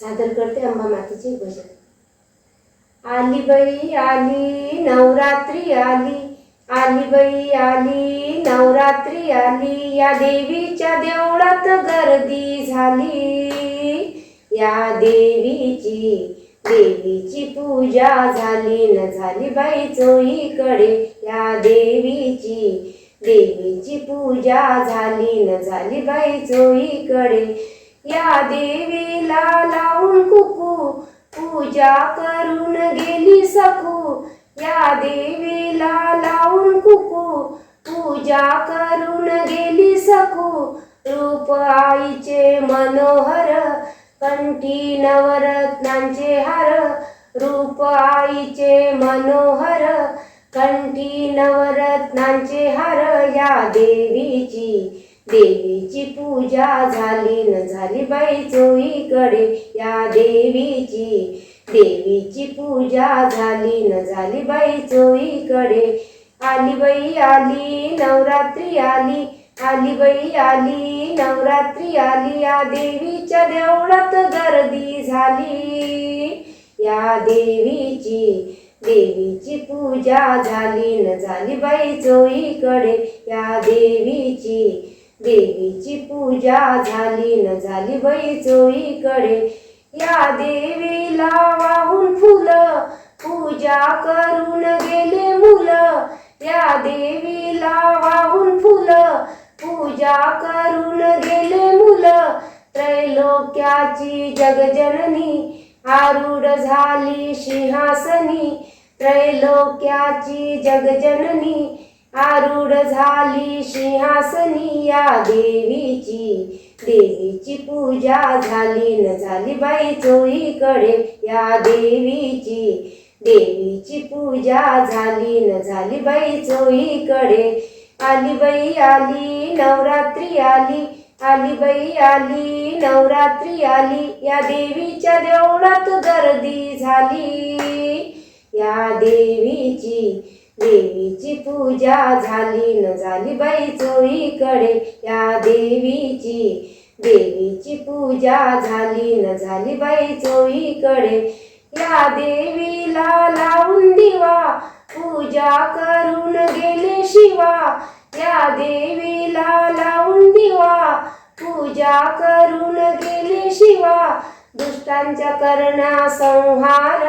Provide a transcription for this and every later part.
सादर करते अंबा मातेचे भजन. आली बाई आली नवरात्री आली. आली बाई आली नवरात्री आली. या देवीच्या देवळात गर्दी झाली. या देवीची देवीची पूजा झाली. न झाली बाई चोईकडे या देवीची देवीची पूजा झाली. न झाली बाई चोईकडे या देवीला लावून कुकू पूजा करून गेली सखू या देवीला लावून कुकू पूजा करून गेली सखू रूप आईचे मनोहर कंठी नवरत्नांचे हार. रूप आईचे मनोहर कंठी नवरत्नांचे हार. या देवीची देवीची पूजा झाली न झाली बाई चोईकडे या देवीची देवीची पूजा झाली न झाली बाई चोईकडे आली बाई आली नवरात्री आली. आली बाई आली नवरात्री आली. या देवीच्या देवळात गर्दी झाली. या देवीची देवीची पूजा झाली न झाली बाई चोईकडे या देवीची देवीची पूजा झाली न झाली बाई या देवीला वाहून फुलं पूजा करून गेले मुलं. या देवीला वाहून फुलं पूजा करून गेले मुलं. त्रैलोक्याची जगजननी आरूढ झाली सिंहासनी. त्रैलोक्याची जगजननी आरूढ झाली सिंहासनी या देवीची. देवीची पूजा झाली न झाली बाई चोईकडे या देवीची. देवीची पूजा झाली न झाली बाई चोईकडे आली बाई आली नवरात्री आली. आली बाई आली नवरात्री आली. या देवीच्या देवळात गर्दी झाली. या देवीची देवीची पूजा झाली न झाली बाई चोहीकडे या देवीची देवीची पूजा झाली न झाली बाई चोहीकडे या देवीला लावून दिवा पूजा करून गेले शिवा. या देवीला लावून दिवा पूजा करून गेले शिवा. दुष्टांच्या करणा संहार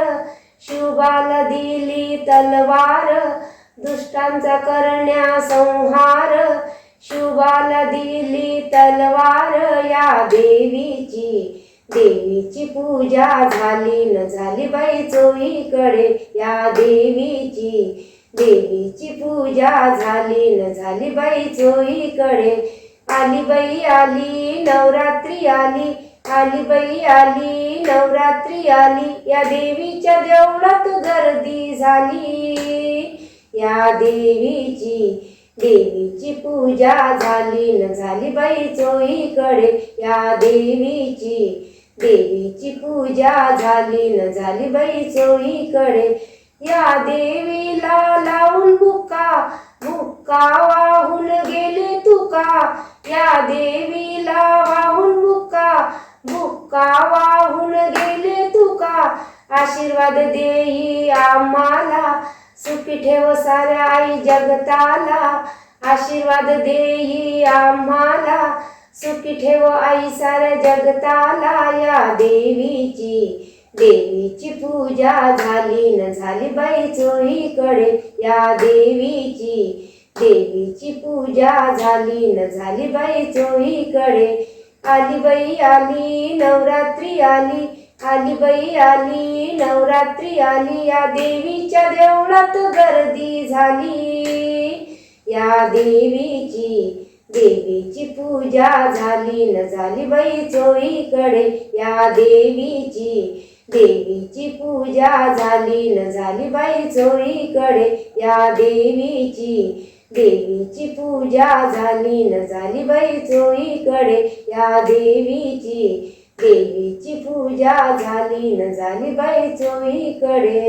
शिवबाल दिली तलवार दुष्टांचा करण्या संहार. शिवबाल दिली तलवार या देवीची देवीची पूजा झाली न झाली बाई चोईकडे या देवीची देवीची पूजा झाली न झाली बाई चोईकडे आली बाई आली नवरात्री आली आली बाई आली नवरात्री आली या देवीच्या देवळात गर्दी झाली. या देवीची देवीची पूजा झाली न झाली बाई चोईकडे या देवीची देवीची पूजा झाली न झाली बाई चोईकडे या देवीला लावून बुका बुक्का वाहून गेले तुका. या देवीला वाहून बुक्का तुका वाहून गेले तुका. आशीर्वाद देई आम्हाला. सुखी ठेव साऱ्या आई जगताला. आशीर्वाद देई आम्हाला. सुखी ठेव आई साऱ्या जगताला. या देवीची देवीची पूजा झाली न झाली बाई चोहीकडे. या देवीची देवीची पूजा झाली न झाली बाई चोहीकडे. आली बाई आली नवरात्री आली. आली बाई आली नवरात्री आली. या देवीच्या देवळात गर्दी झाली. या देवीची देवीची पूजा झाली. न झाली बाई चोईकडे या देवीची देवीची पूजा झाली. न झाली बाई चोईकडे या देवीची देवीची पूजा झाली न झाली बाई चोईकडे या देवीची देवीची पूजा झाली न झाली बाई चोईकडे